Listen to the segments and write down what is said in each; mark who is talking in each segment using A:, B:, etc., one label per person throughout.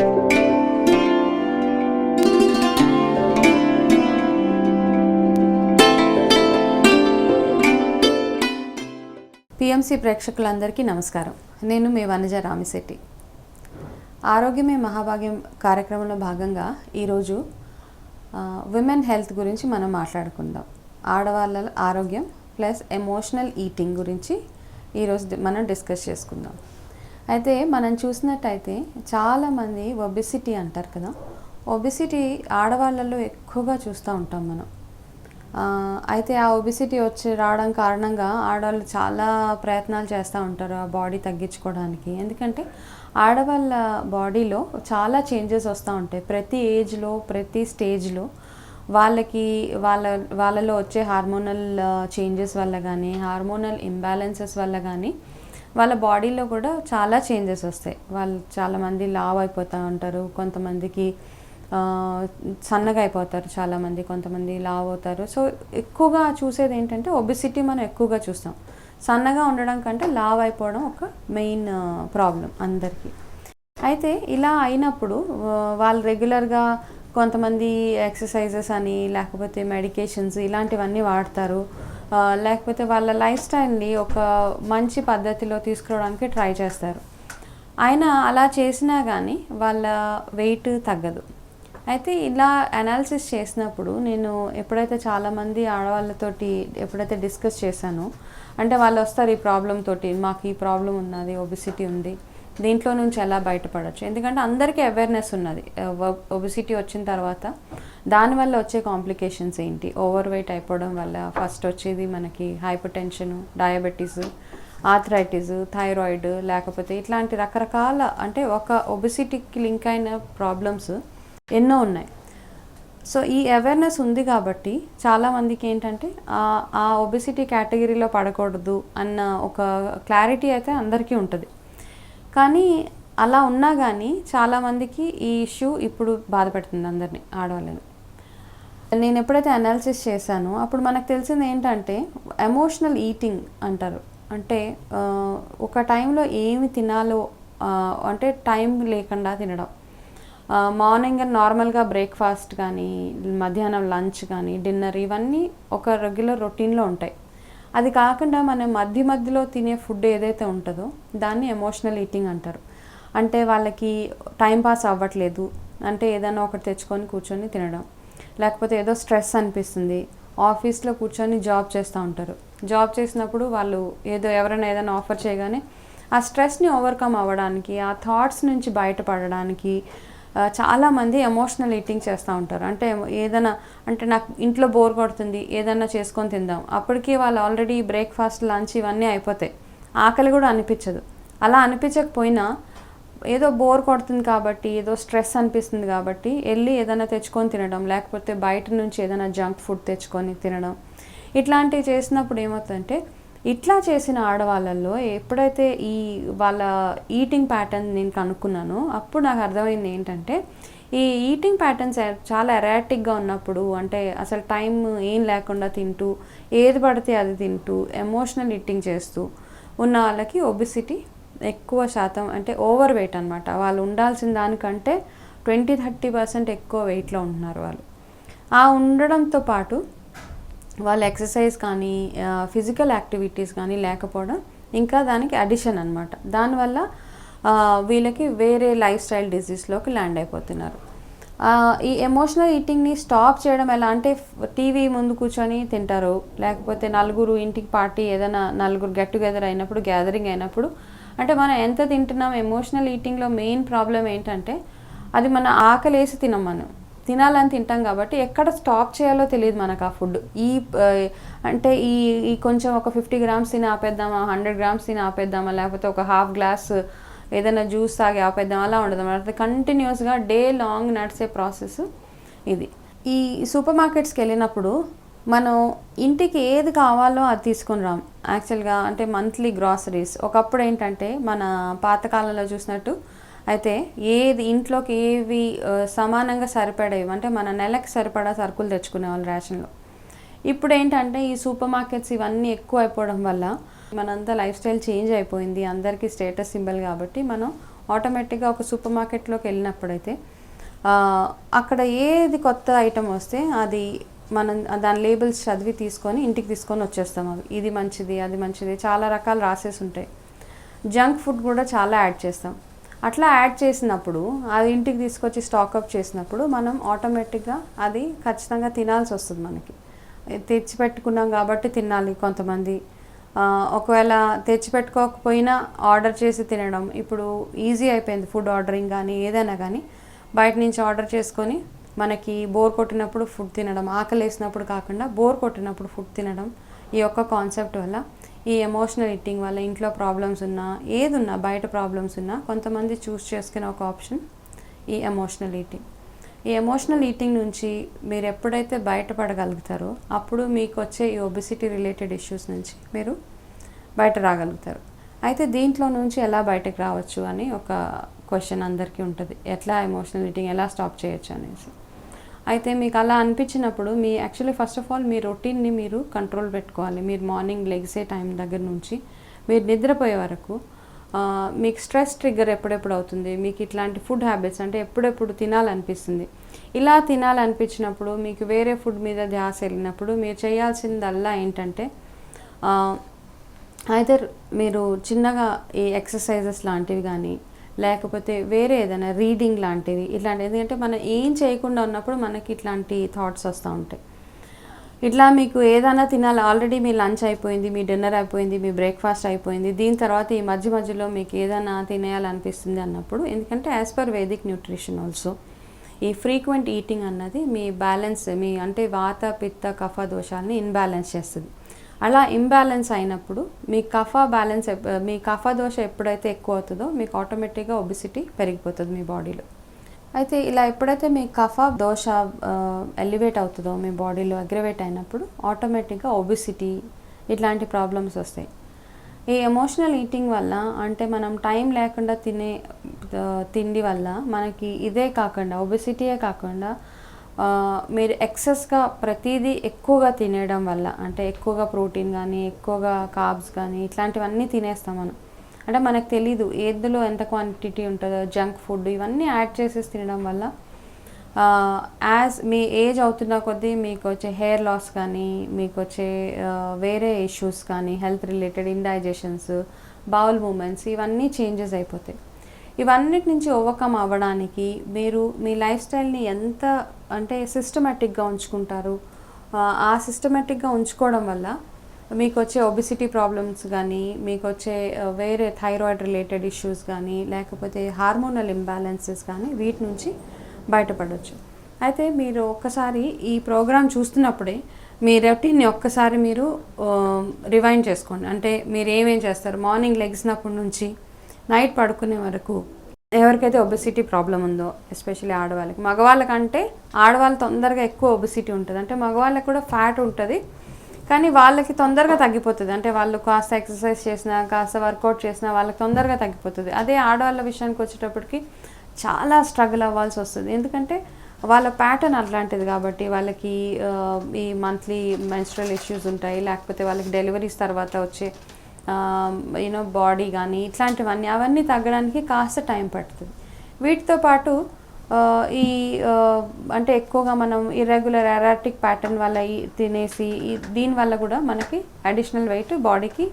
A: PMC ప్రేక్షకులందరికీ నమస్కారం. నేను మీ వనజ రామిశెట్టి. ఆరోగ్యమే మహాభాగ్యం కార్యక్రమంలో భాగంగా ఈరోజు విమెన్ హెల్త్ గురించి మనం మాట్లాడుకుందాం. ఆడవాళ్ళ ఆరోగ్యం ప్లస్ ఎమోషనల్ ఈటింగ్ గురించి ఈరోజు మనం డిస్కస్ చేసుకుందాం. అయితే మనం చూసినట్టయితే చాలామంది ఒబిసిటీ అంటారు కదా. ఒబిసిటీ ఆడవాళ్ళలో ఎక్కువగా చూస్తూ ఉంటాం మనం. అయితే ఆ ఒబిసిటీ వచ్చి రావడం కారణంగా ఆడవాళ్ళు చాలా ప్రయత్నాలు చేస్తూ ఉంటారు ఆ బాడీ తగ్గించుకోవడానికి. ఎందుకంటే ఆడవాళ్ళ బాడీలో చాలా చేంజెస్ వస్తూ ఉంటాయి. ప్రతి ఏజ్లో ప్రతి స్టేజ్లో వాళ్ళకి వాళ్ళ వాళ్ళలో వచ్చే హార్మోనల్ చేంజెస్ వల్ల కానీ హార్మోనల్ ఇంబ్యాలెన్సెస్ వల్ల కానీ వాళ్ళ బాడీలో కూడా చాలా చేంజెస్ వస్తాయి. వాళ్ళు చాలామంది లావ్ అయిపోతూ ఉంటారు. కొంతమందికి సన్నగా అయిపోతారు చాలామంది కొంతమంది లావ్ అవుతారు. సో ఎక్కువగా చూసేది ఏంటంటే ఒబిసిటీ మనం ఎక్కువగా చూస్తాం. సన్నగా ఉండడం కంటే లావ్ అయిపోవడం ఒక మెయిన్ ప్రాబ్లం అందరికీ. అయితే ఇలా అయినప్పుడు వాళ్ళు రెగ్యులర్గా కొంతమంది ఎక్సర్సైజెస్ అని లేకపోతే మెడికేషన్స్ ఇలాంటివన్నీ వాడతారు. లేకపోతే వాళ్ళ లైఫ్ స్టైల్ని ఒక మంచి పద్ధతిలో తీసుకురావడానికి ట్రై చేస్తారు. అయినా అలా చేసినా కానీ వాళ్ళ వెయిట్ తగ్గదు. అయితే ఇలా అనాలిసిస్ చేసినప్పుడు నేను ఎప్పుడైతే చాలామంది ఆడవాళ్ళతోటి ఎప్పుడైతే డిస్కస్ చేశానో అంటే వాళ్ళు వస్తారు ఈ ప్రాబ్లం తోటి మాకు ఈ ప్రాబ్లం ఉన్నది ఒబిసిటీ ఉంది దీంట్లో నుంచి ఎలా బయటపడవచ్చు ఎందుకంటే అందరికీ అవేర్నెస్ ఉన్నది. ఒబిసిటీ వచ్చిన తర్వాత దానివల్ల వచ్చే కాంప్లికేషన్స్ ఏంటి? ఓవర్ వెయిట్ అయిపోవడం వల్ల ఫస్ట్ వచ్చేది మనకి hypertension diabetes arthritis thyroid లేకపోతే ఇట్లాంటి రకరకాల అంటే ఒక ఒబిసిటీకి లింక్ అయిన ప్రాబ్లమ్స్ ఎన్నో ఉన్నాయి. సో ఈ అవేర్నెస్ ఉంది కాబట్టి చాలామందికి ఏంటంటే ఆ- ఆ ఒబిసిటీ కేటగిరీలో పడకూడదు అన్న ఒక క్లారిటీ అయితే అందరికీ ఉంటుంది. కానీ అలా ఉన్నా కానీ చాలామందికి ఈ ఇష్యూ ఇప్పుడు బాధ పెడుతుంది అందరినీ ఆడవాళ్ళని. నేను ఎప్పుడైతే అనాలిసిస్ చేశానో అప్పుడు మనకు తెలిసింది ఏంటంటే ఎమోషనల్ ఈటింగ్ అంటారు. అంటే ఒక టైంలో ఏమి తినాలో అంటే టైం లేకుండా తినడం. మార్నింగ్ నార్మల్గా బ్రేక్ఫాస్ట్ కానీ మధ్యాహ్నం లంచ్ కానీ డిన్నర్ ఇవన్నీ ఒక రెగ్యులర్ రొటీన్లో ఉంటాయి. అది కాకుండా మనం మధ్య మధ్యలో తినే ఫుడ్ ఏదైతే ఉంటుందో దాన్ని ఎమోషనల్ ఈటింగ్ అంటారు. అంటే వాళ్ళకి టైం పాస్ అవ్వట్లేదు. అంటే ఏదైనా ఒకటి తెచ్చుకొని కూర్చొని తినడం. లేకపోతే ఏదో స్ట్రెస్ అనిపిస్తుంది. ఆఫీస్లో కూర్చొని జాబ్ చేస్తూ ఉంటారు. జాబ్ చేసినప్పుడు వాళ్ళు ఏదో ఎవరైనా ఏదైనా ఆఫర్ చేయగానే ఆ స్ట్రెస్ని ఓవర్కమ్ అవ్వడానికి ఆ థాట్స్ నుంచి బయటపడడానికి చాలామంది ఎమోషనల్ ఈటింగ్ చేస్తూ ఉంటారు. అంటే ఏదైనా అంటే నాకు ఇంట్లో బోర్ కొడుతుంది ఏదైనా చేసుకొని తిందాం. అప్పటికి వాళ్ళు ఆల్రెడీ బ్రేక్ఫాస్ట్ లంచ్ ఇవన్నీ అయిపోతాయి. ఆకలి కూడా అనిపించదు. అలా అనిపించకపోయినా ఏదో బోర్ కొడుతుంది కాబట్టి ఏదో స్ట్రెస్ అనిపిస్తుంది కాబట్టి వెళ్ళి ఏదైనా తెచ్చుకొని తినడం లేకపోతే బయట నుంచి ఏదైనా జంక్ ఫుడ్ తెచ్చుకొని తినడం. ఇట్లాంటివి చేసినప్పుడు ఏమవుతుందంటే ఇట్లా చేసిన ఆడవాళ్ళల్లో ఎప్పుడైతే ఈ వాళ్ళ ఈటింగ్ ప్యాటర్న్ నేను కనుక్కున్నానో అప్పుడు నాకు అర్థమైంది ఏంటంటే ఈ ఈటింగ్ ప్యాటర్న్స్ చాలా ఎరాటిక్గా ఉన్నప్పుడు అంటే అసలు టైం ఏం లేకుండా తింటూ ఏది పడితే అది తింటూ ఎమోషనల్ ఈటింగ్ చేస్తూ ఉన్న వాళ్ళకి ఒబిసిటీ ఎక్కువ శాతం అంటే ఓవర్ వెయిట్ అనమాట వాళ్ళు ఉండాల్సిన దానికంటే ట్వంటీ థర్టీ పర్సెంట్ ఎక్కువ వెయిట్లో ఉంటున్నారు వాళ్ళు. ఆ ఉండడంతో పాటు వాళ్ళ ఎక్సర్సైజ్ కానీ ఫిజికల్ యాక్టివిటీస్ కానీ లేకపోవడం ఇంకా దానికి అడిషన్ అనమాట దానివల్ల వీళ్ళకి వేరే లైఫ్ స్టైల్ డిసీజ్లోకి ల్యాండ్ అయిపోతున్నారు. ఈ ఎమోషనల్ ఈటింగ్ని స్టాప్ చేయడం ఎలా అంటే టీవీ ముందు కూర్చొని తింటారు. లేకపోతే నలుగురు ఇంటికి పార్టీ ఏదైనా నలుగురు గెట్ టుగెదర్ అయినప్పుడు గ్యాదరింగ్ అయినప్పుడు అంటే మనం ఎంత తింటున్నాం ఎమోషనల్ ఈటింగ్లో మెయిన్ ప్రాబ్లం ఏంటంటే అది మన ఆకలి వేసి తినం మనం. తినాలని తింటాం కాబట్టి ఎక్కడ స్టాప్ చేయాలో తెలియదు మనకు ఆ ఫుడ్ ఈ అంటే ఈ ఈ కొంచెం ఒక ఫిఫ్టీ గ్రామ్స్ తిని ఆపేద్దామా హండ్రెడ్ గ్రామ్స్ తిని ఆపేద్దామా లేకపోతే ఒక హాఫ్ గ్లాస్ ఏదైనా జ్యూస్ తాగి ఆపేద్దాం అలా ఉండదు అంటే కంటిన్యూస్గా డే లాంగ్ నడిచే ప్రాసెస్ ఇది. ఈ సూపర్ మార్కెట్స్కి వెళ్ళినప్పుడు మనం ఇంటికి ఏది కావాలో అది తీసుకుని రాం యాక్చువల్గా అంటే మంత్లీ గ్రాసరీస్ ఒకప్పుడు ఏంటంటే మన పాతకాలంలో చూసినట్టు అయితే ఏది ఇంట్లోకి ఏవి సమానంగా సరిపడేవి? అంటే మన నెలకు సరిపడా సరుకులు తెచ్చుకునేవాళ్ళు రేషన్లో. ఇప్పుడు ఏంటంటే ఈ సూపర్ మార్కెట్స్ ఇవన్నీ ఎక్కువ అయిపోవడం వల్ల మనంతా లైఫ్ స్టైల్ చేంజ్ అయిపోయింది. అందరికీ స్టేటస్ సింబల్ కాబట్టి మనం ఆటోమేటిక్గా ఒక సూపర్ మార్కెట్లోకి వెళ్ళినప్పుడైతే అక్కడ ఏది కొత్త ఐటెం వస్తే అది మనం దాని లేబుల్స్ చదివి తీసుకొని ఇంటికి తీసుకొని వచ్చేస్తాం అవి. ఇది మంచిది అది మంచిది చాలా రకాలు రాసేసి ఉంటాయి జంక్ ఫుడ్ కూడా చాలా యాడ్ చేస్తాం. అట్లా యాడ్ చేసినప్పుడు అది ఇంటికి తీసుకొచ్చి స్టాకప్ చేసినప్పుడు మనం ఆటోమేటిక్గా అది ఖచ్చితంగా తినాల్సి వస్తుంది మనకి. తెచ్చిపెట్టుకున్నాం కాబట్టి తినాలి కొంతమంది. ఒకవేళ తెచ్చిపెట్టుకోకపోయినా ఆర్డర్ చేసి తినడం ఇప్పుడు ఈజీ అయిపోయింది ఫుడ్ ఆర్డరింగ్ కానీ ఏదైనా కానీ బయట నుంచి ఆర్డర్ చేసుకొని మనకి బోర్ కొట్టినప్పుడు ఫుడ్ తినడం ఆకలి వేసినప్పుడు కాకుండా బోర్ కొట్టినప్పుడు ఫుడ్ తినడం ఈ యొక్క కాన్సెప్ట్ వల్ల ఈ ఎమోషనల్ ఈటింగ్ వల్ల ఇంట్లో ప్రాబ్లమ్స్ ఉన్నా ఏది ఉన్నా బయట ప్రాబ్లమ్స్ ఉన్నా కొంతమంది చూస్ చేసుకునే ఒక ఆప్షన్ ఈ ఎమోషనల్ ఈటింగ్ ఈ ఎమోషనల్ ఈటింగ్ నుంచి మీరు ఎప్పుడైతే బయటపడగలుగుతారో అప్పుడు మీకు వచ్చే ఈ ఒబిసిటీ రిలేటెడ్ ఇష్యూస్ నుంచి మీరు బయట రాగలుగుతారు. అయితే దీంట్లో నుంచి ఎలా బయటకు రావచ్చు అని ఒక క్వశ్చన్ అందరికీ ఉంటుంది. ఎట్లా ఎమోషనల్ ఈటింగ్ ఎలా స్టాప్ చేయొచ్చు అనేసి. అయితే మీకు అలా అనిపించినప్పుడు మీ యాక్చువల్లీ ఫస్ట్ ఆఫ్ ఆల్ మీ రొటీన్ని మీరు కంట్రోల్ పెట్టుకోవాలి. మీరు మార్నింగ్ లెగ్సే టైం దగ్గర నుంచి మీరు నిద్రపోయే వరకు మీకు స్ట్రెస్ ట్రిగ్గర్ ఎప్పుడెప్పుడు అవుతుంది? మీకు ఇట్లాంటి ఫుడ్ హ్యాబిట్స్ అంటే ఎప్పుడెప్పుడు తినాలనిపిస్తుంది? ఇలా తినాలనిపించినప్పుడు మీకు వేరే ఫుడ్ మీద ధ్యాస వెళ్ళినప్పుడు మీరు చేయాల్సిందల్లా ఏంటంటే అయితే మీరు చిన్నగా ఈ ఎక్సర్సైజెస్ లాంటివి కానీ లేకపోతే వేరే ఏదైనా రీడింగ్ లాంటివి ఇట్లాంటి ఎందుకంటే మనం ఏం చేయకుండా ఉన్నప్పుడు మనకి ఇట్లాంటి థాట్స్ వస్తూ ఉంటాయి. ఇట్లా మీకు ఏదైనా తినాలి. ఆల్రెడీ మీ లంచ్ అయిపోయింది మీ డిన్నర్ అయిపోయింది మీ బ్రేక్ఫాస్ట్ అయిపోయింది. దీని తర్వాత ఈ మధ్య మధ్యలో మీకు ఏదైనా తినేయాలనిపిస్తుంది అన్నప్పుడు ఎందుకంటే as per Vedic nutrition also ఈ ఫ్రీక్వెంట్ ఈటింగ్ అన్నది మీ బ్యాలెన్స్ మీ అంటే వాత పిత్త కఫ దోషాలని ఇన్బ్యాలెన్స్ చేస్తుంది. అలా ఇంబ్యాలెన్స్ అయినప్పుడు మీ కఫ బ్యాలెన్స్ మీ కఫ దోష ఎప్పుడైతే ఎక్కువ అవుతుందో మీకు ఆటోమేటిక్గా ఒబిసిటీ పెరిగిపోతుంది మీ బాడీలో అయితే ఇలా ఎప్పుడైతే మీ కఫ దోష ఎలివేట్ అవుతుందో మీ బాడీలో అగ్రవేట్ అయినప్పుడు ఆటోమేటిక్గా ఒబిసిటీ ఇట్లాంటి ప్రాబ్లమ్స్ వస్తాయి. ఈ ఎమోషనల్ ఈటింగ్ వల్ల అంటే మనం టైం లేకుండా తినే తిండి వల్ల మనకి ఇదే కాకుండా ఒబిసిటీయే కాకుండా మీరు ఎక్సెస్గా ప్రతిదీ ఎక్కువగా తినేయడం వల్ల అంటే ఎక్కువగా ప్రోటీన్ కానీ ఎక్కువగా కార్బ్స్ కానీ ఇట్లాంటివన్నీ తినేస్తాం మనం. అంటే మనకు తెలీదు ఏదిలో ఎంత క్వాంటిటీ ఉంటుందో జంక్ ఫుడ్ ఇవన్నీ యాడ్ చేసేసి తినడం వల్ల యాజ్ మీ ఏజ్ అవుతున్న కొద్దీ మీకు వచ్చే హెయిర్ లాస్ కానీ మీకు వచ్చే వేరే ఇష్యూస్ కానీ health related indigestions bowel movements ఇవన్నీ చేంజెస్ అయిపోతాయి. ఇవన్నిటి నుంచి ఓవర్కమ్ అవ్వడానికి మీరు మీ లైఫ్ స్టైల్ని ఎంత అంటే సిస్టమేటిక్గా ఉంచుకుంటారు. ఆ, సిస్టమేటిక్గా ఉంచుకోవడం వల్ల మీకు వచ్చే ఒబిసిటీ ప్రాబ్లమ్స్ కానీ మీకు వచ్చే వేరే థైరాయిడ్ రిలేటెడ్ ఇష్యూస్ కానీ లేకపోతే హార్మోనల్ ఇంబ్యాలెన్సెస్ కానీ వీటి నుంచి బయటపడవచ్చు అయితే మీరు ఒక్కసారి ఈ ప్రోగ్రామ్ చూస్తున్నప్పుడే మీ రొటీన్ని ఒక్కసారి మీరు రివైండ్ చేసుకోండి. అంటే మీరు ఏమేం చేస్తారు? మార్నింగ్ లెగ్సినప్పటి నుంచి నైట్ పడుకునే వరకు ఎవరికైతే ఒబెసిటీ ప్రాబ్లం ఉందో ఎస్పెషల్లీ ఆడవాళ్ళకి. మగవాళ్ళకంటే ఆడవాళ్ళు తొందరగా ఎక్కువ ఒబెసిటీ ఉంటుంది. అంటే మగవాళ్ళకి కూడా ఫ్యాట్ ఉంటుంది కానీ వాళ్ళకి తొందరగా తగ్గిపోతుంది. అంటే వాళ్ళు కాస్త ఎక్సర్సైజ్ చేసినా కాస్త వర్కౌట్ చేసినా వాళ్ళకి తొందరగా తగ్గిపోతుంది. అదే ఆడవాళ్ళ విషయానికి వచ్చేటప్పటికి చాలా స్ట్రగుల్ అవ్వాల్సి వస్తుంది. ఎందుకంటే వాళ్ళ ప్యాటర్న్ అట్లాంటిది కాబట్టి వాళ్ళకి ఈ మంత్లీ మెన్స్ట్రల్ ఇష్యూస్ ఉంటాయి లేకపోతే వాళ్ళకి డెలివరీస్ తర్వాత వచ్చే యూనో బాడీ కానీ ఇట్లాంటివన్నీ అవన్నీ తగ్గడానికి కాస్త టైం పడుతుంది. వీటితో పాటు ఈ అంటే ఎక్కువగా మనం ఇర్రెగ్యులర్ ఎరాటిక్ ప్యాటర్న్ వల్ల తినేసి దీనివల్ల కూడా మనకి అడిషనల్ వెయిట్ బాడీకి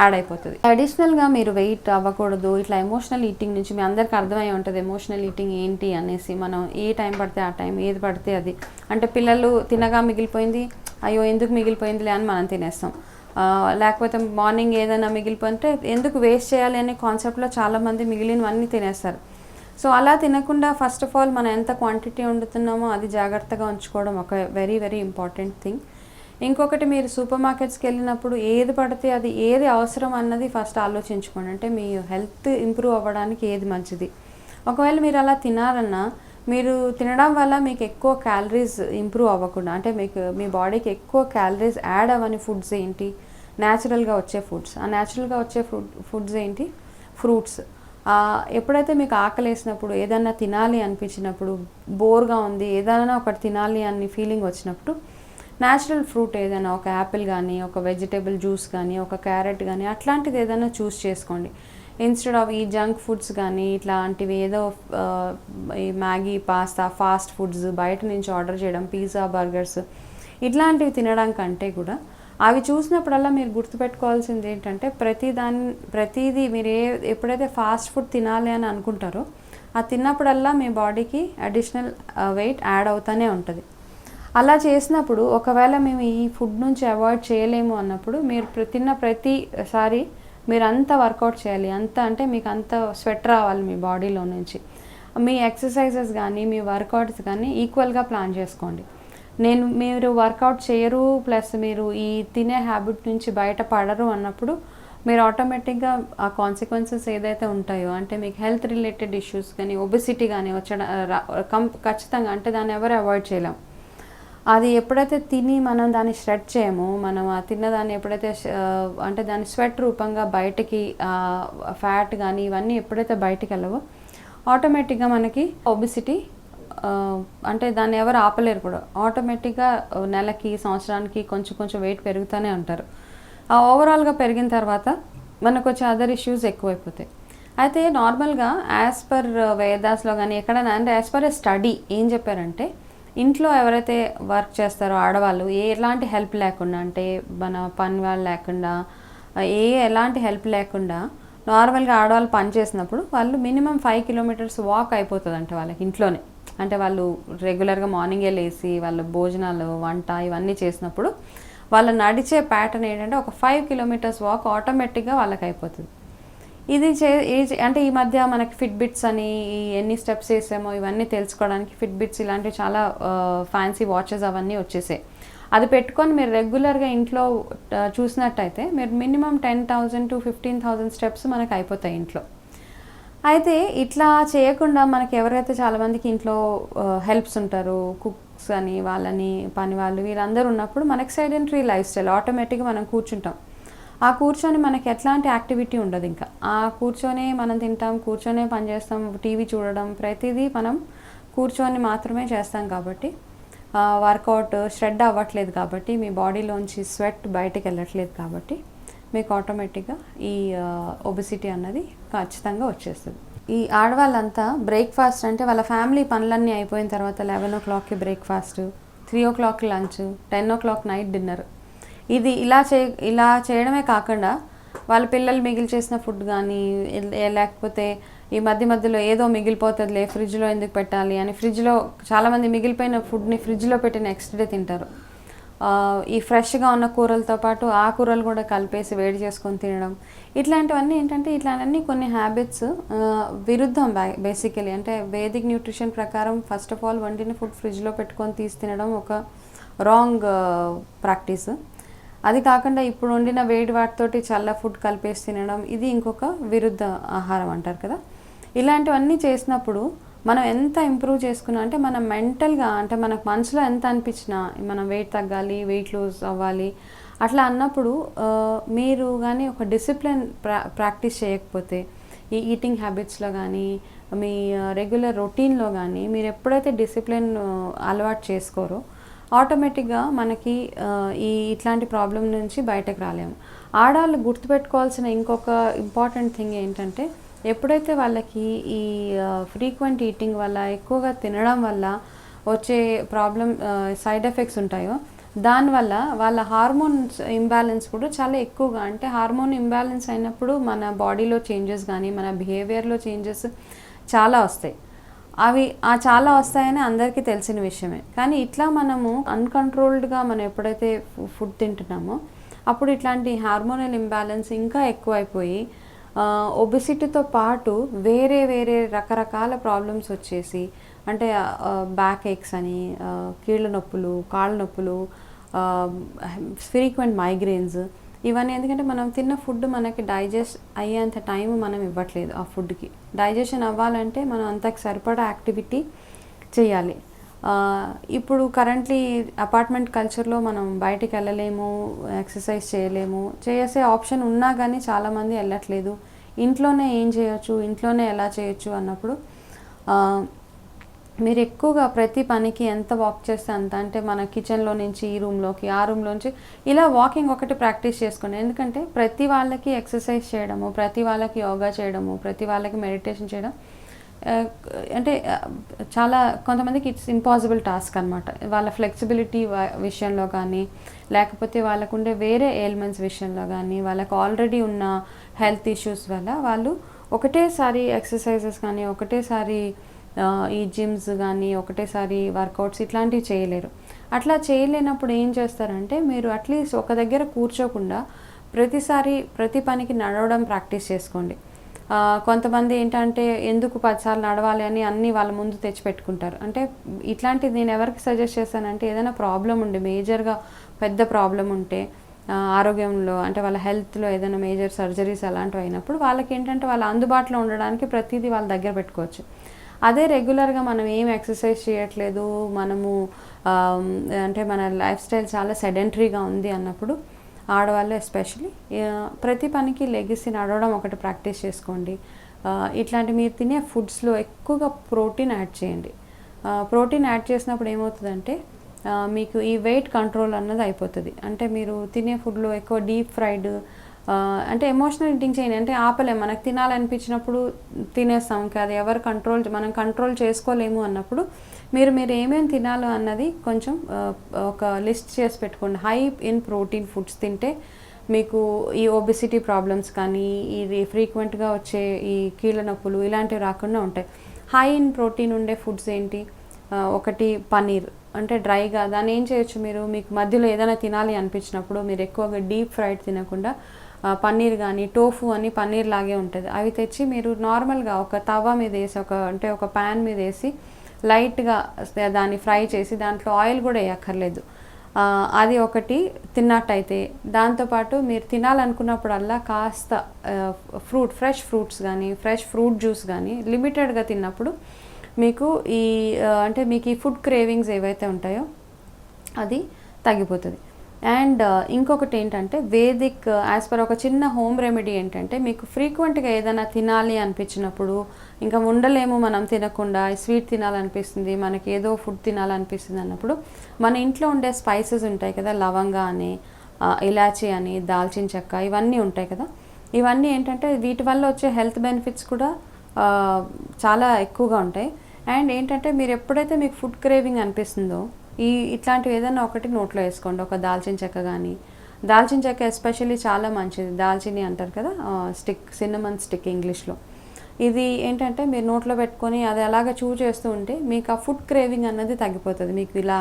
A: యాడ్ అయిపోతుంది. అడిషనల్గా మీరు వెయిట్ అవ్వకూడదు ఇట్లా ఎమోషనల్ ఈటింగ్ నుంచి మీ అందరికీ అర్థమై ఉంటుంది ఎమోషనల్ ఈటింగ్ ఏంటి అనేసి మనం ఏ టైం పడితే ఆ టైం ఏది పడితే అది. అంటే పిల్లలు తినగా మిగిలిపోయింది అయ్యో ఎందుకు మిగిలిపోయిందిలే అని మనం తినేస్తాం. లేకపోతే మార్నింగ్ ఏదైనా మిగిలిపోతే ఎందుకు వేస్ట్ చేయాలి అనే కాన్సెప్ట్లో చాలామంది మిగిలినవన్నీ తినేస్తారు. సో అలా తినకుండా ఫస్ట్ ఆఫ్ ఆల్ మనం ఎంత క్వాంటిటీ వండుతున్నామో అది జాగ్రత్తగా ఉంచుకోవడం ఒక వెరీ వెరీ ఇంపార్టెంట్ థింగ్ ఇంకొకటి మీరు సూపర్ మార్కెట్స్కి వెళ్ళినప్పుడు ఏది పడితే అది ఏది అవసరం అన్నది ఫస్ట్ ఆలోచించుకోండి. అంటే మీ హెల్త్ ఇంప్రూవ్ అవ్వడానికి ఏది మంచిది. ఒకవేళ మీరు అలా తినారన్నా మీరు తినడం వల్ల మీకు ఎక్కువ క్యాలరీస్ ఇంప్రూవ్ అవ్వకుండా అంటే మీకు మీ బాడీకి ఎక్కువ క్యాలరీస్ యాడ్ అవ్వని ఫుడ్స్ ఏంటి? న్యాచురల్గా వచ్చే ఫుడ్స్. ఆ న్యాచురల్గా వచ్చే ఫుడ్ ఫుడ్స్ ఏంటి? ఫ్రూట్స్. ఎప్పుడైతే మీకు ఆకలి వేసినప్పుడు ఏదన్నా తినాలి అనిపించినప్పుడు బోర్గా ఉంది ఏదైనా ఒకటి తినాలి అని ఫీలింగ్ వచ్చినప్పుడు న్యాచురల్ ఫ్రూట్ ఏదైనా ఒక యాపిల్ కానీ ఒక వెజిటేబుల్ జ్యూస్ కానీ ఒక క్యారెట్ కానీ అట్లాంటిది ఏదైనా చూస్ చేసుకోండి. ఇన్స్టెడ్ ఆఫ్ ఈ జంక్ ఫుడ్స్ కానీ ఇట్లాంటివి ఏదో ఈ మ్యాగీ పాస్తా ఫాస్ట్ ఫుడ్స్ బయట నుంచి ఆర్డర్ చేయడం పిజ్జా బర్గర్స్ ఇట్లాంటివి తినడం కంటే కూడా అవి చూసినప్పుడల్లా మీరు గుర్తుపెట్టుకోవాల్సింది ఏంటంటే ప్రతి దాని ప్రతిదీ మీరు ఏ ఎప్పుడైతే ఫాస్ట్ ఫుడ్ తినాలి అని అనుకుంటారో ఆ తిన్నప్పుడల్లా మీ బాడీకి అడిషనల్ వెయిట్ యాడ్ అవుతూనే ఉంటుంది. అలా చేసినప్పుడు ఒకవేళ మేము ఈ ఫుడ్ నుంచి అవాయిడ్ చేయలేము అన్నప్పుడు మీరు తిన్న ప్రతిసారి మీరు అంత వర్కౌట్ చేయాలి. అంత అంటే మీకు అంత స్వెట్ రావాలి మీ బాడీలో నుంచి. మీ ఎక్సర్సైజెస్ కానీ మీ వర్కౌట్స్ కానీ ఈక్వల్గా ప్లాన్ చేసుకోండి. నేను మీరు వర్కౌట్ చేయరు ప్లస్ మీరు ఈ తినే హ్యాబిట్ నుంచి బయట పడరు అన్నప్పుడు మీరు ఆటోమేటిక్గా ఆ కాన్సిక్వెన్సెస్ ఏదైతే ఉంటాయో అంటే మీకు హెల్త్ రిలేటెడ్ ఇష్యూస్ కానీ ఒబిసిటీ కానీ వచ్చడం కం ఖచ్చితంగా అంటే దాన్ని ఎవరు అవాయిడ్ చేయలేం. అది ఎప్పుడైతే తిని మనం దాన్ని షెడ్ చేయమో మనం ఆ తిన్నదాన్ని ఎప్పుడైతే అంటే దాని స్వెట్ రూపంగా బయటికి ఫ్యాట్ కానీ ఇవన్నీ ఎప్పుడైతే బయటికి వెళ్ళవో ఆటోమేటిక్గా మనకి ఒబిసిటీ అంటే దాన్ని ఎవరు ఆపలేరు కూడా. ఆటోమేటిక్గా నెలకి సంవత్సరానికి కొంచెం కొంచెం వెయిట్ పెరుగుతూనే ఉంటారు. ఆ ఓవరాల్గా పెరిగిన తర్వాత మనకు వచ్చే అదర్ ఇష్యూస్ ఎక్కువైపోతాయి. అయితే నార్మల్గా యాజ్ పర్ వేదాస్లో కానీ ఎక్కడైనా అంటే యాజ్ పర్ ఏ స్టడీ ఏం చెప్పారంటే ఇంట్లో ఎవరైతే వర్క్ చేస్తారో ఆడవాళ్ళు ఏ ఎలాంటి హెల్ప్ లేకుండా అంటే మన పని వాళ్ళు లేకుండా ఏ ఎలాంటి హెల్ప్ లేకుండా నార్మల్గా ఆడవాళ్ళు పని చేసినప్పుడు వాళ్ళు మినిమం ఫైవ్ కిలోమీటర్స్ వాక్ అయిపోతుంది అంటే వాళ్ళకి ఇంట్లోనే. అంటే వాళ్ళు రెగ్యులర్గా మార్నింగే లేచి వాళ్ళ భోజనాలు వంట ఇవన్నీ చేసినప్పుడు వాళ్ళు నడిచే ప్యాటర్న్ ఏంటంటే ఒక ఫైవ్ కిలోమీటర్స్ వాక్ ఆటోమేటిక్గా వాళ్ళకి అయిపోతుంది. ఇది చే అంటే ఈ మధ్య మనకి ఫిట్ బిట్స్ అని ఎన్ని స్టెప్స్ వేసామో ఇవన్నీ తెలుసుకోవడానికి ఫిట్బిట్స్ ఇలాంటివి చాలా ఫ్యాన్సీ వాచెస్ అవన్నీ వచ్చేసాయి. అది పెట్టుకొని మీరు రెగ్యులర్గా ఇంట్లో చూసినట్టయితే మీరు minimum ten thousand to fifteen thousand steps మనకు అయిపోతాయి ఇంట్లో. అయితే ఇట్లా చేయకుండా మనకి ఎవరైతే చాలామందికి ఇంట్లో హెల్ప్స్ ఉంటారు కుక్స్ అని వాళ్ళని పని వాళ్ళు వీళ్ళందరూ ఉన్నప్పుడు మనకి సైడెంటరీ లైఫ్ స్టైల్ ఆటోమేటిక్గా మనం కూర్చుంటాం. ఆ కూర్చొని మనకి ఎట్లాంటి యాక్టివిటీ ఉండదు ఇంకా. ఆ కూర్చొని మనం తింటాం కూర్చొనే పని చేస్తాం టీవీ చూడడం ప్రతిదీ మనం కూర్చొని మాత్రమే చేస్తాం కాబట్టి వర్కౌట్ షెడ్ అవ్వట్లేదు కాబట్టి మీ బాడీలోంచి స్వెట్ బయటకు వెళ్ళట్లేదు కాబట్టి మీకు ఆటోమేటిక్గా ఈ ఒబిసిటీ అన్నది ఖచ్చితంగా వచ్చేస్తుంది. ఈ ఆడవాళ్ళంతా బ్రేక్ఫాస్ట్ అంటే వాళ్ళ ఫ్యామిలీ పనులన్నీ అయిపోయిన తర్వాత లెవెన్ ఓ క్లాక్కి breakfast three o'clock lunch ten o'clock night dinner ఇది ఇలా చే ఇలా చేయడమే కాకుండా వాళ్ళ పిల్లలు మిగిలి చేసిన ఫుడ్ కానీ లేకపోతే ఈ మధ్య మధ్యలో ఏదో మిగిలిపోతుందిలే ఫ్రిడ్జ్లో ఎందుకు పెట్టాలి అని ఫ్రిడ్జ్లో చాలామంది మిగిలిపోయిన ఫుడ్ని ఫ్రిడ్జ్లో పెట్టి నెక్స్ట్ డే తింటారు. ఈ ఫ్రెష్గా ఉన్న కూరలతో పాటు ఆ కూరలు కూడా కలిపేసి వేడి చేసుకొని తినడం. ఇట్లాంటివన్నీ ఏంటంటే ఇట్లాంటివన్నీ కొన్ని హ్యాబిట్స్ విరుద్ధం బేసికలీ అంటే వేదిక్ న్యూట్రిషన్ ప్రకారం ఫస్ట్ ఆఫ్ ఆల్ వండిన ఫుడ్ ఫ్రిడ్జ్లో పెట్టుకొని తీసి తినడం ఒక రాంగ్ ప్రాక్టీస్ అది కాకుండా ఇప్పుడు వండిన వేడి వాటితోటి చల్ల ఫుడ్ కలిపేసి తినడం ఇది ఇంకొక విరుద్ధ ఆహారం అంటారు కదా. ఇలాంటివన్నీ చేసినప్పుడు మనం ఎంత ఇంప్రూవ్ చేసుకున్నా అంటే మనం మెంటల్గా అంటే మనకు మనసులో ఎంత అనిపించినా మనం వెయిట్ తగ్గాలి వెయిట్ లూజ్ అవ్వాలి అట్లా అన్నప్పుడు మీరు కానీ ఒక డిసిప్లిన్ ప్రా ప్రాక్టీస్ చేయకపోతే ఈ ఈటింగ్ హ్యాబిట్స్లో కానీ మీ రెగ్యులర్ రొటీన్లో కానీ మీరు ఎప్పుడైతే డిసిప్లిన్ అలవాటు చేసుకోరో ఆటోమేటిక్గా మనకి ఈ ఇట్లాంటి ప్రాబ్లం నుంచి బయటకు రాలేము. ఆడవాళ్ళు గుర్తుపెట్టుకోవాల్సిన ఇంకొక ఇంపార్టెంట్ థింగ్ ఏంటంటే ఎప్పుడైతే వాళ్ళకి ఈ ఫ్రీక్వెంట్ ఈటింగ్ వల్ల ఎక్కువగా తినడం వల్ల వచ్చే ప్రాబ్లం సైడ్ ఎఫెక్ట్స్ ఉంటాయో దానివల్ల వాళ్ళ హార్మోన్స్ ఇంబ్యాలెన్స్ కూడా చాలా ఎక్కువగా అంటే హార్మోన్ ఇంబ్యాలెన్స్ అయినప్పుడు మన బాడీలో చేంజెస్ కానీ మన బిహేవియర్లో చేంజెస్ చాలా వస్తాయి. అవి ఆ చాలా వస్తాయని అందరికీ తెలిసిన విషయమే. కానీ ఇట్లా మనము అన్కంట్రోల్డ్గా మనం ఎప్పుడైతే ఫుడ్ తింటున్నామో అప్పుడు ఇట్లాంటి హార్మోనల్ ఇంబ్యాలెన్స్ ఇంకా ఎక్కువైపోయి ఒబిసిటీతో పాటు వేరే వేరే రకరకాల ప్రాబ్లమ్స్ వచ్చేసి అంటే బ్యాక్ ఏక్స్ అని కీళ్ళ నొప్పులు కాళ్ళ నొప్పులు ఫ్రీక్వెంట్ మైగ్రేన్స్ ఇవన్నీ. ఎందుకంటే మనం తిన్న ఫుడ్ మనకి డైజెస్ట్ అయ్యేంత టైం మనం ఇవ్వట్లేదు ఆ ఫుడ్కి డైజెషన్ అవ్వాలంటే మనం అంతకు సరిపడా యాక్టివిటీ చేయాలి. ఇప్పుడు కరెంట్లీ అపార్ట్మెంట్ కల్చర్లో మనం బయటికి వెళ్ళలేము ఎక్సర్సైజ్ చేయలేము. చేసే ఆప్షన్ ఉన్నా కానీ చాలామంది వెళ్ళట్లేదు. ఇంట్లోనే ఏం చేయొచ్చు ఇంట్లోనే ఎలా చేయొచ్చు అన్నప్పుడు మీరు ఎక్కువగా ప్రతి పనికి ఎంత వాక్ చేస్తే అంత అంటే మన కిచెన్లో నుంచి ఈ రూమ్లోకి ఆ రూమ్లోంచి ఇలా వాకింగ్ ఒకటి ప్రాక్టీస్ చేసుకోండి. ఎందుకంటే ప్రతి వాళ్ళకి ఎక్సర్సైజ్ చేయడము ప్రతి వాళ్ళకి యోగా చేయడము ప్రతి వాళ్ళకి మెడిటేషన్ చేయడం అంటే చాలా కొంతమందికి ఇట్స్ ఇంపాసిబుల్ టాస్క్ అనమాట వాళ్ళ ఫ్లెక్సిబిలిటీ విషయంలో కానీ లేకపోతే వాళ్ళకు ఉండే వేరే ఎయిల్మెంట్స్ విషయంలో కానీ వాళ్ళకు ఆల్రెడీ ఉన్న హెల్త్ ఇష్యూస్ వల్ల వాళ్ళు ఒకటేసారి ఎక్సర్సైజెస్ కానీ ఒకటేసారి ఈ జిమ్స్ కానీ ఒకటేసారి వర్కౌట్స్ ఇట్లాంటివి చేయలేరు. అట్లా చేయలేనప్పుడు ఏం చేస్తారంటే మీరు అట్లీస్ట్ ఒక దగ్గర కూర్చోకుండా ప్రతిసారి ప్రతి పనికి నడవడం ప్రాక్టీస్ చేసుకోండి. కొంతమంది ఏంటంటే ఎందుకు పదిసార్లు నడవాలి అని అన్నీ వాళ్ళ ముందు తెచ్చిపెట్టుకుంటారు. అంటే ఇట్లాంటిది నేను ఎవరికి సజెస్ట్ చేశానంటే ఏదైనా ప్రాబ్లం ఉండే మేజర్గా పెద్ద ప్రాబ్లం ఉంటే ఆరోగ్యంలో అంటే వాళ్ళ హెల్త్లో ఏదైనా మేజర్ సర్జరీస్ అలాంటివి అయినప్పుడు వాళ్ళకి ఏంటంటే వాళ్ళ అందుబాటులో ఉండడానికి ప్రతిదీ వాళ్ళ దగ్గర పెట్టుకోవచ్చు. అదే రెగ్యులర్గా మనం ఏం ఎక్సర్సైజ్ చేయట్లేదు మనము అంటే మన లైఫ్ స్టైల్ చాలా సెడెంటరీగా ఉంది అన్నప్పుడు ఆడవాళ్ళు ఎస్పెషలీ. ప్రతి పనికి లెగిసి నడవడం ఒకటి ప్రాక్టీస్ చేసుకోండి. ఇట్లాంటి మీరు తినే ఫుడ్స్లో ఎక్కువగా ప్రోటీన్ యాడ్ చేయండి. ప్రోటీన్ యాడ్ చేసినప్పుడు ఏమవుతుందంటే మీకు ఈ వెయిట్ కంట్రోల్ అన్నది అయిపోతుంది. అంటే మీరు తినే ఫుడ్లో ఎక్కువ డీప్ ఫ్రైడ్ అంటే ఎమోషనల్ ఈటింగ్ చేయండి. అంటే ఆపలేము మనకు తినాలనిపించినప్పుడు తినేస్తాం. ఇంకా అది ఎవరు కంట్రోల్ మనం కంట్రోల్ చేసుకోలేము అన్నప్పుడు మీరు మీరు ఏమేమి తినాలో అన్నది కొంచెం ఒక లిస్ట్ చేసి పెట్టుకోండి. హై ఇన్ ప్రోటీన్ ఫుడ్స్ తింటే మీకు ఈ ఒబిసిటీ ప్రాబ్లమ్స్ కానీ ఇది ఫ్రీక్వెంట్గా వచ్చే ఈ కీళ్ళ నొప్పులు ఇలాంటివి రాకుండా ఉంటాయి. హై ఇన్ ప్రోటీన్ ఉండే ఫుడ్స్ ఏంటి? ఒకటి పనీర్ అంటే డ్రైగా దాన్ని ఏం చేయొచ్చు మీరు? మీకు మధ్యలో ఏదైనా తినాలి అనిపించినప్పుడు మీరు ఎక్కువగా డీప్ ఫ్రైడ్ తినకుండా పన్నీర్ కానీ టోఫు అని పన్నీర్ లాగే ఉంటుంది. అవి తెచ్చి మీరు నార్మల్గా ఒక తవా మీద వేసి ఒక అంటే ఒక ప్యాన్ మీద వేసి లైట్గా దాన్ని ఫ్రై చేసి దాంట్లో ఆయిల్ కూడా వేయక్కర్లేదు. అది ఒకటి తిన్నట్టయితే దాంతోపాటు మీరు తినాలనుకున్నప్పుడల్లా కాస్త ఫ్రూట్ ఫ్రెష్ ఫ్రూట్స్ కానీ ఫ్రెష్ ఫ్రూట్ జ్యూస్ కానీ లిమిటెడ్గా తిన్నప్పుడు మీకు ఈ అంటే మీకు ఈ ఫుడ్ క్రేవింగ్స్ ఏవైతే ఉంటాయో అది తగ్గిపోతుంది. అండ్ uh, ఇంకొకటి ఏంటంటే వేదిక్ యాజ్ పర్ ఒక చిన్న హోమ్ రెమెడీ ఏంటంటే మీకు ఫ్రీక్వెంట్గా ఏదైనా తినాలి అనిపించినప్పుడు ఇంకా ఉండలేము మనం తినకుండా స్వీట్ తినాలనిపిస్తుంది మనకి ఏదో ఫుడ్ తినాలనిపిస్తుంది అన్నప్పుడు మన ఇంట్లో ఉండే స్పైసెస్ ఉంటాయి కదా లవంగా అని ఇలాచీ అని దాల్చిన చెక్క ఇవన్నీ ఉంటాయి కదా. ఇవన్నీ ఏంటంటే వీటి వల్ల వచ్చే హెల్త్ బెనిఫిట్స్ కూడా చాలా ఎక్కువగా ఉంటాయి. అండ్ ఏంటంటే మీరు ఎప్పుడైతే మీకు ఫుడ్ క్రేవింగ్ అనిపిస్తుందో ఈ ఇట్లాంటివి ఏదైనా ఒకటి నోట్లో వేసుకోండి. ఒక దాల్చిన చెక్క కానీ దాల్చిన చెక్క ఎస్పెషల్లీ చాలా మంచిది. దాల్చిని అంటారు కదా స్టిక్ సిన్నమన్ స్టిక్ ఇంగ్లీష్లో. ఇది ఏంటంటే మీరు నోట్లో పెట్టుకొని అది అలాగ చూ చేస్తూ ఉంటే మీకు ఆ ఫుడ్ క్రేవింగ్ అన్నది తగ్గిపోతుంది. మీకు ఇలా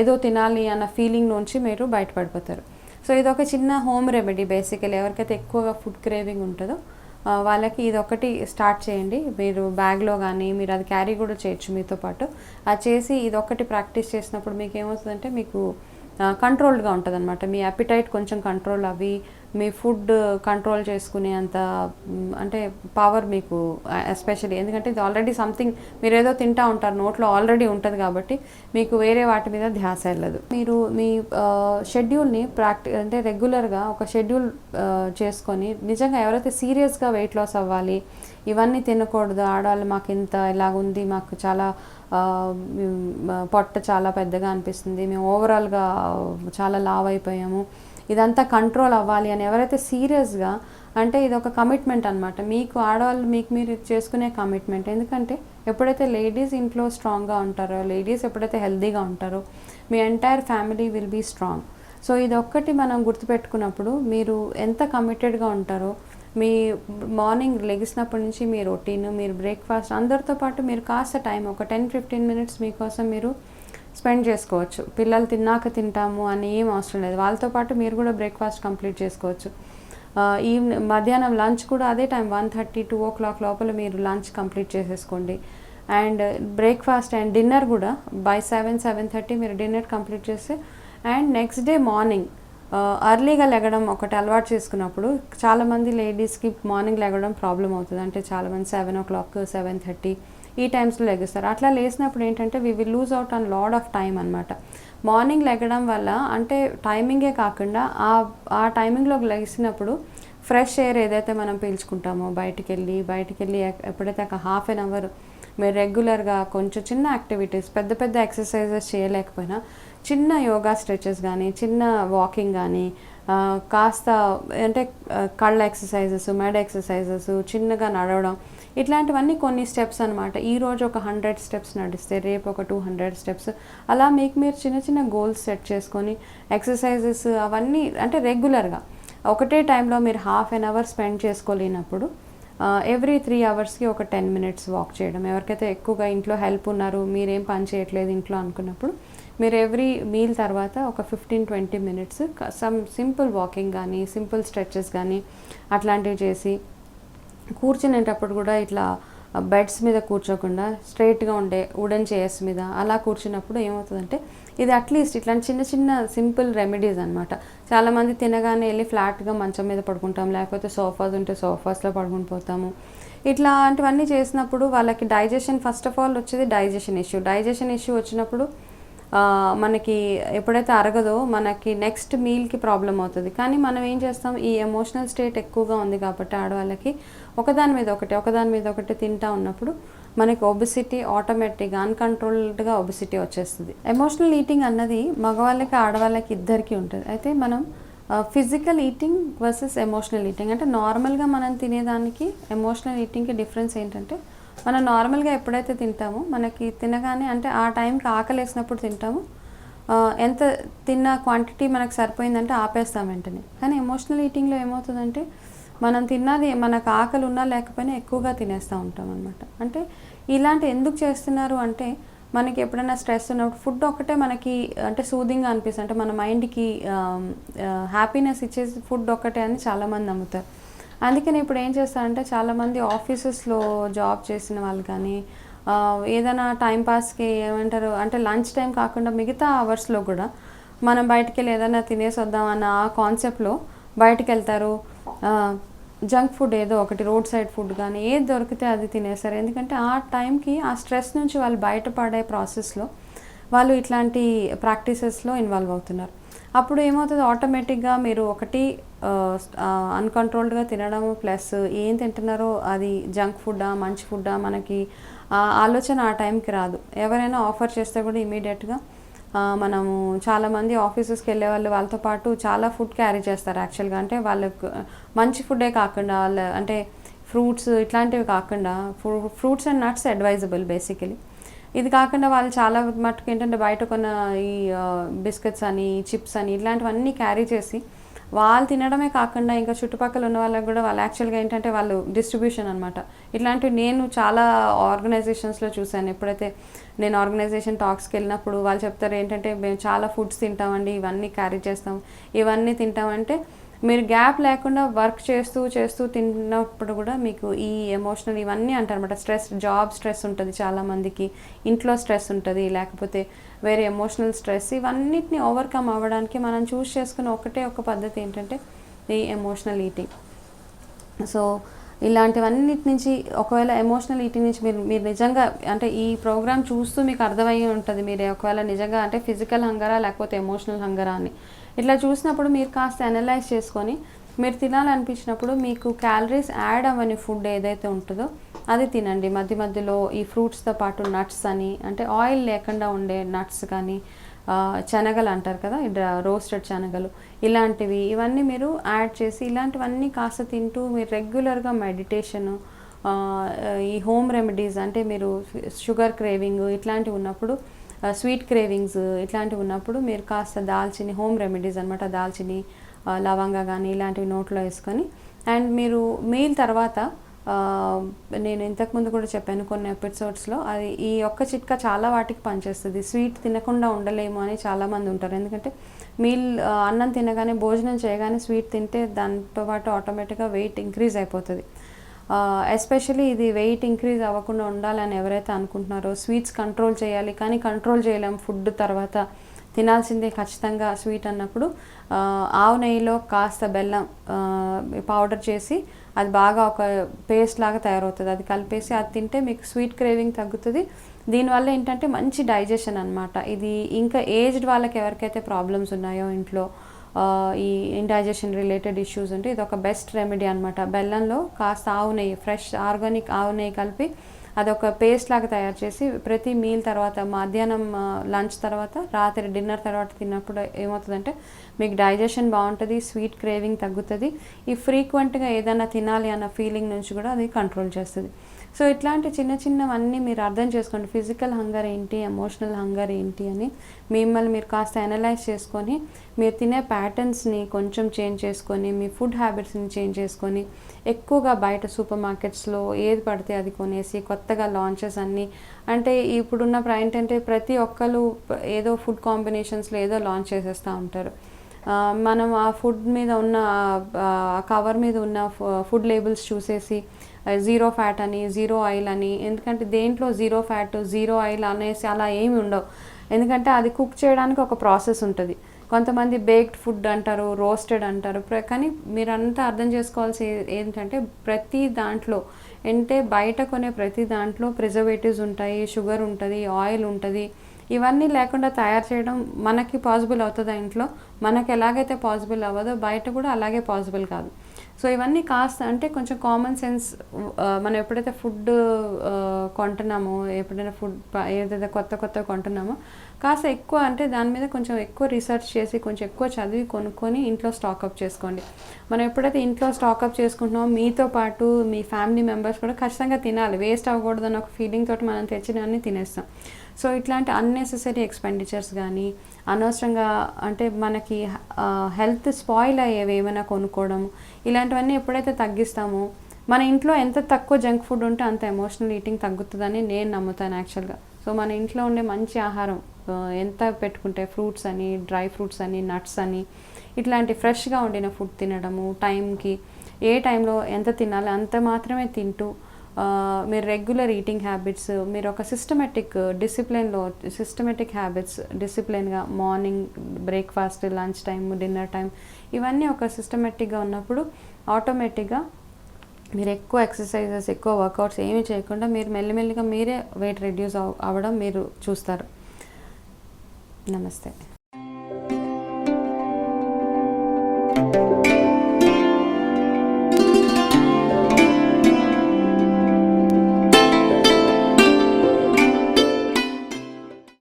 A: ఏదో తినాలి అన్న ఫీలింగ్ నుంచి మీరు బయటపడిపోతారు. సో ఇది ఒక చిన్న హోమ్ రెమెడీ బేసికలీ. ఎవరికైతే ఎక్కువగా ఫుడ్ క్రేవింగ్ ఉంటుందో వాళ్ళకి ఇది ఒకటి స్టార్ట్ చేయండి. మీరు బ్యాగ్లో కానీ మీరు అది క్యారీ కూడా చేయొచ్చు మీతో పాటు. అది చేసి ఇది ఒకటి ప్రాక్టీస్ చేసినప్పుడు మీకు ఏమవుతుందంటే మీకు కంట్రోల్డ్గా ఉంటుంది అనమాట మీ అపిటైట్ కొంచెం కంట్రోల్ అవి మీ ఫుడ్ కంట్రోల్ చేసుకునే అంత అంటే పవర్ మీకు ఎస్పెషల్లీ ఎందుకంటే ఇది ఆల్రెడీ సంథింగ్ మీరు ఏదో తింటా ఉంటారు నోట్లో ఆల్రెడీ ఉంటుంది కాబట్టి మీకు వేరే వాటి మీద ధ్యాస వెళ్ళదు. మీరు మీ షెడ్యూల్ని ప్రాక్టి అంటే రెగ్యులర్గా ఒక షెడ్యూల్ చేసుకొని నిజంగా ఎవరైతే సీరియస్గా వెయిట్ లాస్ అవ్వాలి ఇవన్నీ తినకూడదు ఆడవాళ్ళు మాకు ఇంత ఇలాగుంది మాకు చాలా పొట్ట చాలా పెద్దగా అనిపిస్తుంది మేము ఓవరాల్గా చాలా లావ్ అయిపోయాము ఇదంతా కంట్రోల్ అవ్వాలి అని ఎవరైతే సీరియస్గా అంటే ఇది ఒక కమిట్మెంట్ అనమాట మీకు ఆడవాళ్ళు మీకు మీరు చేసుకునే కమిట్మెంట్ ఎందుకంటే ఎప్పుడైతే లేడీస్ ఇంట్లో స్ట్రాంగ్గా ఉంటారో లేడీస్ ఎప్పుడైతే హెల్తీగా ఉంటారో మీ entire family will be strong so ఇది ఒక్కటి మనం గుర్తుపెట్టుకున్నప్పుడు మీరు ఎంత కమిటెడ్గా ఉంటారో మీ మార్నింగ్ లెగిసినప్పటి నుంచి మీ రొటీన్ మీరు బ్రేక్ఫాస్ట్ అందరితో పాటు మీరు కాస్త టైం ఒక టెన్ ఫిఫ్టీన్ మినిట్స్ మీకోసం మీరు స్పెండ్ చేసుకోవచ్చు. పిల్లలు తిన్నాక తింటాము అని ఏం అవసరం లేదు. వాళ్ళతో పాటు మీరు కూడా బ్రేక్ఫాస్ట్ కంప్లీట్ చేసుకోవచ్చు. ఈవినింగ్ మధ్యాహ్నం లంచ్ కూడా అదే time one thirty two o'clock లోపల మీరు లంచ్ కంప్లీట్ చేసేసుకోండి. అండ్ బ్రేక్ఫాస్ట్ అండ్ డిన్నర్ కూడా బై సెవెన్ సెవెన్ థర్టీ మీరు డిన్నర్ కంప్లీట్ చేస్తే అండ్ నెక్స్ట్ డే మార్నింగ్ అర్లీగా లెగడం ఒకటి అలవాటు చేసుకున్నప్పుడు చాలామంది లేడీస్కి మార్నింగ్ లెగడం ప్రాబ్లం అవుతుంది. అంటే చాలామంది seven o'clock seven thirty ఈ టైమ్స్లో లెగుస్తారు. అట్లా లేసినప్పుడు ఏంటంటే we will lose out on lot of time అనమాట మార్నింగ్ లెగడం వల్ల అంటే టైమింగే కాకుండా ఆ ఆ టైమింగ్లో లెగిసినప్పుడు ఫ్రెష్ ఎయిర్ ఏదైతే మనం పీల్చుకుంటామో బయటికి వెళ్ళి బయటికి వెళ్ళి ఎప్పుడైతే ఒక హాఫ్ అన్ అవర్ మీరు రెగ్యులర్గా కొంచెం చిన్న యాక్టివిటీస్ పెద్ద పెద్ద ఎక్సర్సైజెస్ చేయలేకపోయినా చిన్న యోగా స్ట్రెచెస్ కానీ చిన్న వాకింగ్ కానీ కాస్త అంటే కళ్ళ ఎక్సర్సైజెస్ మెడ ఎక్సర్సైజెస్ చిన్నగా నడవడం ఇట్లాంటివన్నీ కొన్ని స్టెప్స్ అనమాట ఈరోజు ఒక హండ్రెడ్ స్టెప్స్ నడిస్తే రేపు ఒక టూ హండ్రెడ్ స్టెప్స్ అలా మీకు మీరు చిన్న చిన్న గోల్స్ సెట్ చేసుకొని ఎక్సర్సైజెస్ అవన్నీ అంటే రెగ్యులర్గా ఒకటే టైంలో మీరు హాఫ్ అన్ అవర్ స్పెండ్ చేసుకోలేనప్పుడు ఎవ్రీ త్రీ అవర్స్కి ఒక టెన్ మినిట్స్ వాక్ చేయడం. ఎవరికైతే ఎక్కువగా ఇంట్లో హెల్ప్ ఉన్నారు మీరేం పని చేయట్లేదు ఇంట్లో అనుకున్నప్పుడు మీరు ఎవ్రీ మీల్ తర్వాత ఒక fifteen twenty minutes some simple walking కానీ సింపుల్ స్ట్రెచెస్ కానీ అట్లాంటివి చేసి కూర్చునేటప్పుడు కూడా ఇట్లా బెడ్స్ మీద కూర్చోకుండా స్ట్రైట్గా ఉండే వుడెన్ చైర్స్ మీద అలా కూర్చున్నప్పుడు ఏమవుతుందంటే ఇది అట్లీస్ట్ ఇట్లాంటి చిన్న చిన్న సింపుల్ రెమెడీస్ అనమాట చాలామంది తినగానే వెళ్ళి ఫ్లాట్గా మంచం మీద పడుకుంటాం లేకపోతే సోఫాస్ ఉంటే సోఫాస్లో పడుకుని పోతాము. ఇట్లాంటివన్నీ చేసినప్పుడు వాళ్ళకి డైజెషన్ ఫస్ట్ ఆఫ్ ఆల్ వచ్చేది డైజెషన్ ఇష్యూ. డైజెషన్ ఇష్యూ వచ్చినప్పుడు మనకి ఎప్పుడైతే అరగదో మనకి నెక్స్ట్ మీల్కి ప్రాబ్లం అవుతుంది. కానీ మనం ఏం చేస్తాం? ఈ ఎమోషనల్ స్టేట్ ఎక్కువగా ఉంది కాబట్టి ఆడవాళ్ళకి ఒకదాని మీద ఒకటి ఒకదాని మీద ఒకటి తింటా ఉన్నప్పుడు మనకి ఒబిసిటీ ఆటోమేటిక్గా అన్కంట్రోల్డ్గా ఒబిసిటీ వచ్చేస్తుంది. ఎమోషనల్ ఈటింగ్ అన్నది మగవాళ్ళకి ఆడవాళ్ళకి ఇద్దరికీ ఉంటుంది. అయితే మనం physical eating versus emotional eating అంటే నార్మల్గా మనం తినేదానికి ఎమోషనల్ ఈటింగ్కి డిఫరెన్స్ ఏంటంటే మనం నార్మల్గా ఎప్పుడైతే తింటామో మనకి తినగానే అంటే ఆ టైంకి ఆకలి వేసినప్పుడు తింటాము. ఎంత తిన్న క్వాంటిటీ మనకు సరిపోయిందంటే ఆపేస్తాం వెంటనే. కానీ ఎమోషనల్ ఈటింగ్లో ఏమవుతుందంటే మనం తిన్నది మనకు ఆకలి ఉన్నా లేకపోయినా ఎక్కువగా తినేస్తూ ఉంటాం అనమాట అంటే ఇలాంటి ఎందుకు చేస్తున్నారు అంటే మనకి ఎప్పుడైనా స్ట్రెస్ ఉన్నప్పుడు ఫుడ్ ఒక్కటే మనకి అంటే సూదింగ్గా అనిపిస్తుంది. అంటే మన మైండ్కి హ్యాపీనెస్ ఇచ్చేసి ఫుడ్ ఒక్కటే అని చాలామంది నమ్ముతారు. అందుకని ఇప్పుడు ఏం చేస్తారంటే చాలామంది ఆఫీసెస్లో జాబ్ చేసిన వాళ్ళు కానీ ఏదైనా టైం పాస్కి ఏమంటారు అంటే లంచ్ టైం కాకుండా మిగతా అవర్స్లో కూడా మనం బయటికి వెళ్ళి ఏదైనా తినేసి వద్దాం అన్న ఆ కాన్సెప్ట్లో బయటకు వెళ్తారు జంక్ ఫుడ్ ఏదో ఒకటి రోడ్ సైడ్ ఫుడ్ కానీ ఏది దొరికితే అది తినేస్తారు. ఎందుకంటే ఆ టైంకి ఆ స్ట్రెస్ నుంచి వాళ్ళు బయటపడే ప్రాసెస్లో వాళ్ళు ఇట్లాంటి ప్రాక్టీసెస్లో ఇన్వాల్వ్ అవుతున్నారు. అప్పుడు ఏమవుతుంది? ఆటోమేటిక్గా మీరు ఒకటి అన్కంట్రోల్డ్గా తినడం ప్లస్ ఏం తింటున్నారో అది జంక్ ఫుడ్డా మంచి ఫుడ్డా మనకి ఆలోచన ఆ టైంకి రాదు. ఎవరైనా ఆఫర్ చేస్తే కూడా ఇమీడియట్గా మనము చాలామంది ఆఫీసెస్కి వెళ్ళే వాళ్ళు వాళ్ళతో పాటు చాలా ఫుడ్ క్యారీ చేస్తారు యాక్చువల్గా అంటే వాళ్ళకు మంచి ఫుడ్డే కాకుండా వాళ్ళ అంటే ఫ్రూట్స్ ఇట్లాంటివి కాకుండా fruits and nuts advisable basically ఇది కాకుండా వాళ్ళు చాలా మటుకు ఏంటంటే బయట కొన్న ఈ బిస్కెట్స్ అని చిప్స్ అని ఇట్లాంటివన్నీ క్యారీ చేసి వాళ్ళు తినడమే కాకుండా ఇంకా చుట్టుపక్కల ఉన్న వాళ్ళకి కూడా వాళ్ళు యాక్చువల్గా ఏంటంటే వాళ్ళు డిస్ట్రిబ్యూషన్ అనమాట ఇట్లాంటివి నేను చాలా ఆర్గనైజేషన్స్లో చూశాను. ఎప్పుడైతే నేను ఆర్గనైజేషన్ టాక్స్కి వెళ్ళినప్పుడు వాళ్ళు చెప్తారు ఏంటంటే మేము చాలా ఫుడ్స్ తింటామండి ఇవన్నీ క్యారీ చేస్తాం ఇవన్నీ తింటామంటే మీరు గ్యాప్ లేకుండా వర్క్ చేస్తూ చేస్తూ తిన్నప్పుడు కూడా మీకు ఈ ఎమోషనల్ ఇవన్నీ అంటారనమాట స్ట్రెస్ జాబ్ స్ట్రెస్ ఉంటుంది చాలామందికి ఇంట్లో స్ట్రెస్ ఉంటుంది లేకపోతే వేరే ఎమోషనల్ స్ట్రెస్ ఇవన్నిటిని ఓవర్కమ్ అవ్వడానికి మనం చూస్ చేసుకున్న ఒకటే ఒక పద్ధతి ఏంటంటే ఈ ఎమోషనల్ ఈటింగ్ సో ఇలాంటివన్నిటి నుంచి ఒకవేళ ఎమోషనల్ ఈటింగ్ నుంచి మీరు మీరు నిజంగా అంటే ఈ ప్రోగ్రామ్ చూస్తూ మీకు అర్థమయ్యి ఉంటుంది మీరు. ఒకవేళ నిజంగా అంటే ఫిజికల్ హంగరా లేకపోతే ఎమోషనల్ హంగరా అని. ఇట్లా చూసినప్పుడు మీరు కాస్త అనలైజ్ చేసుకొని మీరు తినాలనిపించినప్పుడు మీకు క్యాలరీస్ యాడ్ అవ్వని ఫుడ్ ఏదైతే ఉంటుందో అది తినండి. మధ్య మధ్యలో ఈ ఫ్రూట్స్తో పాటు నట్స్ అని అంటే ఆయిల్ లేకుండా ఉండే నట్స్ కానీ శనగలు అంటారు కదా రోస్టెడ్ శనగలు ఇలాంటివి ఇవన్నీ మీరు యాడ్ చేసి ఇలాంటివన్నీ కాస్త తింటూ మీరు రెగ్యులర్గా మెడిటేషన్ ఈ హోమ్ రెమెడీస్ అంటే మీరు షుగర్ క్రేవింగ్ ఇట్లాంటివి ఉన్నప్పుడు స్వీట్ క్రేవింగ్స్ ఇట్లాంటివి ఉన్నప్పుడు మీరు కాస్త దాల్చిని హోమ్ రెమెడీస్ అనమాట దాల్చిని లవంగా కానీ ఇలాంటివి నోట్లో వేసుకొని అండ్ మీరు మీల్ తర్వాత నేను ఇంతకుముందు కూడా చెప్పాను కొన్ని ఎపిసోడ్స్లో అది ఈ ఒక్క చిట్కా చాలా వాటికి పనిచేస్తుంది. స్వీట్ తినకుండా ఉండలేము అని చాలామంది ఉంటారు. ఎందుకంటే మీల్ అన్నం తినగానే భోజనం చేయగానే స్వీట్ తింటే దాంతో పాటు ఆటోమేటిక్గా వెయిట్ ఇంక్రీజ్ అయిపోతుంది. ఎస్పెషలీ ఇది వెయిట్ ఇంక్రీజ్ అవ్వకుండా ఉండాలని ఎవరైతే అనుకుంటున్నారో స్వీట్స్ కంట్రోల్ చేయాలి. కానీ కంట్రోల్ చేయలేము ఫుడ్ తర్వాత. తినాల్సిందే ఖచ్చితంగా స్వీట్ అన్నప్పుడు. ఆవు నెయ్యిలో కాస్త బెల్లం పౌడర్ చేసి అది బాగా ఒక పేస్ట్ లాగా తయారవుతుంది. అది కలిపేసి అది తింటే మీకు స్వీట్ క్రేవింగ్ తగ్గుతుంది. దీనివల్ల ఏంటంటే మంచి డైజెషన్ అన్నమాట. ఇది ఇంకా ఏజ్డ్ వాళ్ళకి ఎవరికైతే ప్రాబ్లమ్స్ ఉన్నాయో ఇంట్లో ఈ ఇండైజెషన్ రిలేటెడ్ ఇష్యూస్ ఉంటే ఇది ఒక బెస్ట్ రెమెడీ అనమాట బెల్లంలో కాస్త ఆవు నెయ్యి ఫ్రెష్ ఆర్గానిక్ ఆవు నెయ్యి కలిపి అదొక పేస్ట్ లాగా తయారు చేసి ప్రతి మీల్ తర్వాత మధ్యాహ్నం లంచ్ తర్వాత రాత్రి డిన్నర్ తర్వాత తిన్నప్పుడు ఏమవుతుందంటే మీకు డైజెషన్ బాగుంటుంది స్వీట్ క్రేవింగ్ తగ్గుతుంది. ఈ ఫ్రీక్వెంట్గా ఏదైనా తినాలి అన్న ఫీలింగ్ నుంచి కూడా అది కంట్రోల్ చేస్తుంది. సో ఇట్లాంటి చిన్న చిన్నవన్నీ మీరు అర్థం చేసుకోండి. ఫిజికల్ హంగర్ ఏంటి? ఎమోషనల్ హంగర్ ఏంటి అని మిమ్మల్ని మీరు కాస్త అనలైజ్ చేసుకొని మీరు తినే ప్యాటర్న్స్ని కొంచెం చేంజ్ చేసుకొని మీ ఫుడ్ హ్యాబిట్స్ని చేంజ్ చేసుకొని ఎక్కువగా బయట సూపర్ మార్కెట్స్లో ఏది పడితే అది కొనేసి కొత్తగా లాంచెస్ అన్నీ అంటే ఇప్పుడున్న ప్ర- ఏంటంటే ప్రతి ఒక్కరు ఏదో ఫుడ్ కాంబినేషన్స్లో ఏదో లాంచ్ చేసేస్తూ ఉంటారు. మనం ఆ ఫుడ్ మీద ఉన్న కవర్ మీద ఉన్న ఫుడ్ లేబుల్స్ చూసేసి జీరో ఫ్యాట్ అని జీరో ఆయిల్ అని ఎందుకంటే దేంట్లో జీరో ఫ్యాట్ జీరో ఆయిల్ అనేసి అలా ఏమి ఉండవు. ఎందుకంటే అది కుక్ చేయడానికి ఒక ప్రాసెస్ ఉంటుంది. కొంతమంది బేక్డ్ ఫుడ్ అంటారు రోస్టెడ్ అంటారు కానీ మీరంతా అర్థం చేసుకోవాల్సి ఏంటంటే ప్రతి దాంట్లో అంటే బయట కొనే ప్రతి దాంట్లో ప్రిజర్వేటివ్స్ ఉంటాయి షుగర్ ఉంటుంది ఆయిల్ ఉంటుంది ఇవన్నీ లేకుండా తయారు చేయడం మనకి పాసిబుల్ అవుతుందా ఇంట్లో? మనకి ఎలాగైతే పాసిబుల్ అవ్వదో బయట కూడా అలాగే పాసిబుల్ కాదు. సో ఇవన్నీ కాస్త అంటే కొంచెం కామన్ సెన్స్ మనం ఎప్పుడైతే ఫుడ్ కొంటున్నామో ఎప్పుడైనా ఫుడ్ ఏదైతే కొత్త కొత్త కొంటున్నామో కాస్త ఎక్కువ అంటే దాని మీద కొంచెం ఎక్కువ రీసెర్చ్ చేసి కొంచెం ఎక్కువ చదివి కొనుక్కొని ఇంట్లో స్టాకప్ చేసుకోండి. మనం ఎప్పుడైతే ఇంట్లో స్టాకప్ చేసుకుంటున్నామో మీతో పాటు మీ ఫ్యామిలీ మెంబర్స్ కూడా ఖచ్చితంగా తినాలి. వేస్ట్ అవ్వకూడదు అన్న ఒక ఫీలింగ్ తోటి మనం తెచ్చినవన్నీ తినేస్తాం. సో ఇట్లాంటి అన్నెసెసరీ ఎక్స్పెండిచర్స్ కానీ అనవసరంగా అంటే మనకి హెల్త్ స్పాయిల్ అయ్యేవి ఏమైనా కొనుక్కోవడం ఇలాంటివన్నీ ఎప్పుడైతే తగ్గిస్తామో మన ఇంట్లో ఎంత తక్కువ జంక్ ఫుడ్ ఉంటే అంత ఎమోషనల్ ఈటింగ్ తగ్గుతుందని నేను నమ్ముతాను యాక్చువల్గా. సో మన ఇంట్లో ఉండే మంచి ఆహారం ఎంత పెట్టుకుంటే ఫ్రూట్స్ అని డ్రై ఫ్రూట్స్ అని నట్స్ అని ఇట్లాంటి ఫ్రెష్గా ఉండిన ఫుడ్ తినడము టైంకి ఏ టైంలో ఎంత తినాలి అంత మాత్రమే తింటూ మీరు రెగ్యులర్ ఈటింగ్ హ్యాబిట్స్ మీరు ఒక సిస్టమేటిక్ డిసిప్లిన్లో systematic habits డిసిప్లిన్గా morning breakfast lunch time dinner time ఇవన్నీ ఒక సిస్టమేటిక్గా ఉన్నప్పుడు ఆటోమేటిక్గా మీరు ఎక్కువ ఎక్సర్సైజెస్ ఎక్కువ వర్కౌట్స్ ఏమీ చేయకుండా మీరు మెల్లిమెల్లిగా మీరే వెయిట్ రెడ్యూస్ అవ్వడం మీరు చూస్తారు. నమస్తే.